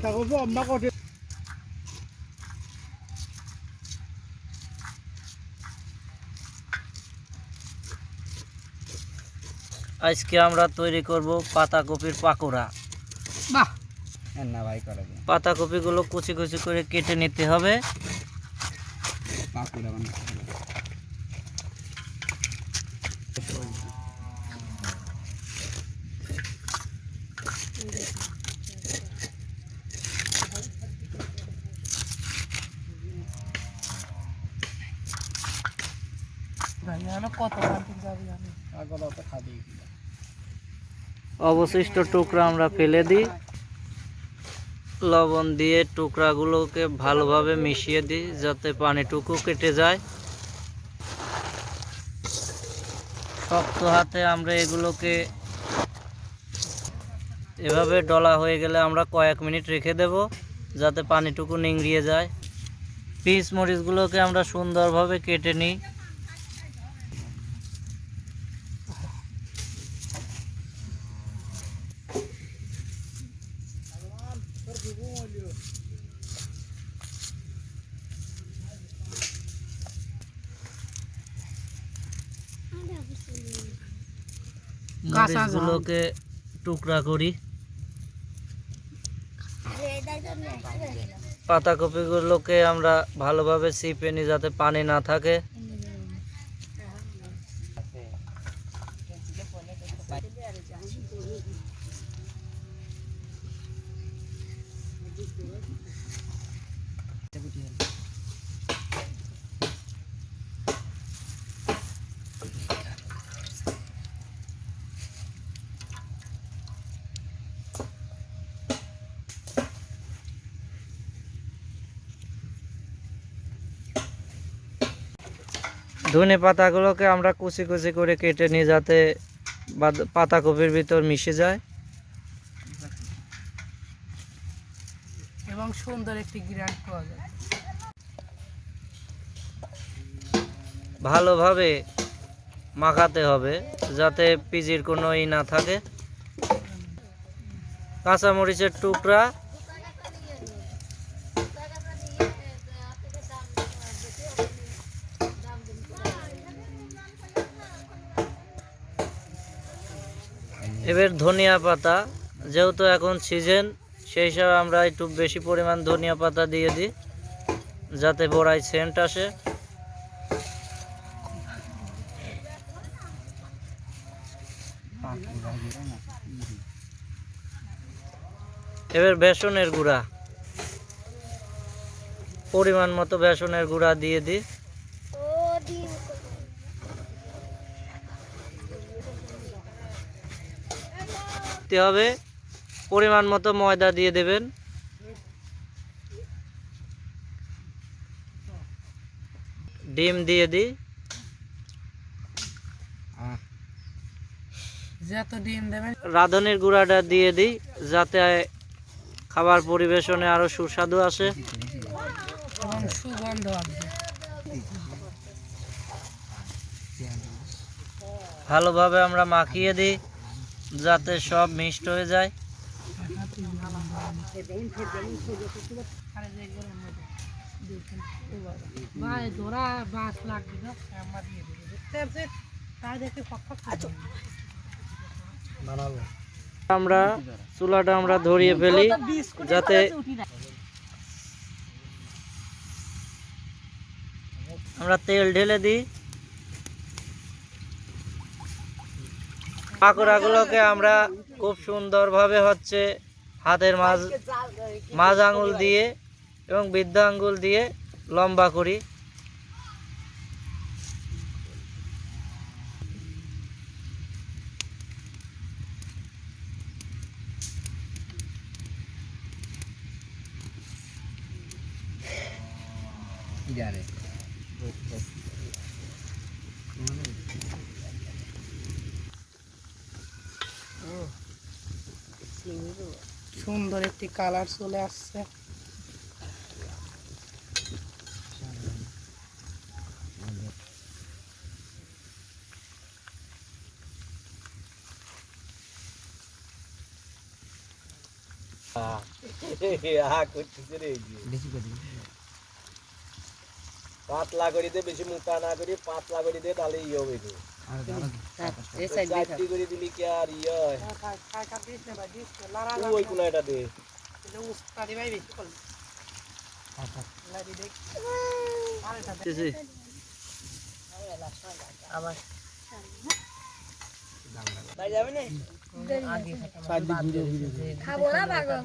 কঠিন আজকে আমরা তৈরি করব পাতাকপির পাকোড়া। বাহ! না ভাই করে পাতাকপিগুলো কুচি কুচি করে কেটে নিতে হবে। পাকুড়া বানাতে অবশিষ্ট টুকরা আমরা ফেলে দিই। লবণ দিয়ে টুকরাগুলোকে ভালোভাবে মিশিয়ে দিই, যাতে পানিটুকু কেটে যায়। শক্ত হাতে আমরা এগুলোকে এভাবে ডলা হয়ে গেলে আমরা কয়েক মিনিট রেখে দেব, যাতে পানিটুকু নিংড়িয়ে যায়। পিস মরিচগুলোকে আমরা সুন্দরভাবে কেটে নিই। মরিচগুলোকে টুকরা করি। পাতাকপিগুলোকে আমরা ভালোভাবে চিপে নিই যাতে পানি না থাকে। ধনে পাতাগুলোকে আমরা কুচি কুচি করে কেটে নিই যাতে পাতাকপির ভিতর মিশে যায়। এবং সুন্দর একটি গ্র্যান্ড পাওয়া যায়। ভালোভাবে মাখাতে হবে যাতে পিজির কোনো ই না থাকে। কাঁচামরিচের টুকরা এবার ধনিয়া পাতা, যেহেতু এখন সিজন সেই হিসাবে আমরা একটু বেশি পরিমাণ ধনিয়া পাতা দিয়ে দিই, যাতে বড়াই সেন্ট আসে। এবার বেসনের গুঁড়া, পরিমাণ মতো বেসনের গুঁড়া দিয়ে দিই। দিতে হবে। পরিমাণ মতো ময়দা দিয়ে দেবেন। ডিম দিয়ে দিই। যত ডিম দেবেন। রাঁধুনির গুঁড়াটা দিয়ে দিই যাতে খাবার পরিবেশনে আরও সুস্বাদু আসে। এবং সুগন্ধ আসবে। ভালোভাবে আমরা মাখিয়ে দিই। যাতে সব মিক্সড হয়ে যায়। আমরা চুলাটা আমরা ধরিয়ে ফেলি যাতে আমরা তেল ঢেলে দিই। পাকোড়াগুলোকে আমরা খুব সুন্দরভাবে হচ্ছে হাতের মাঝ মাঝ আঙুল দিয়ে এবং বৃদ্ধ আঙুল দিয়ে লম্বা করি। সুন্দর একটি কালার চলে আসছে। পাতলা করে দে, বেশি মোটা না করি পাতলা করে দে, তাহলে ইয়ে হবে ইয়ে হয় দিছি। খাব না পাগল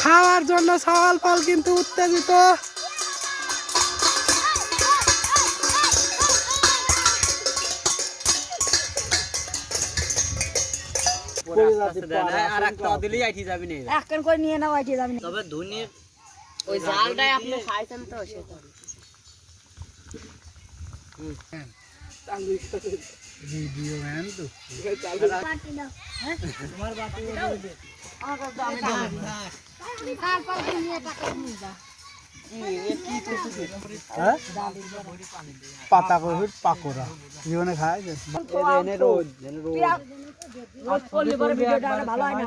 খাওয়ার জন্য সওয়াল ফল কিন্তু উত্তেজিত। আর একটা দিলেই আইটি যাবি না এখন করে নিয়ে নাও আইটি যাবি না। তবে ধনির ওই জালটাই আপনি খাইছেন তো সেটা। পাটি টাকা নিয়ে যা পাতা কহির পাকোড়া জীবনে খায় রোজ রোজ রোজ করলে ভালো হয় না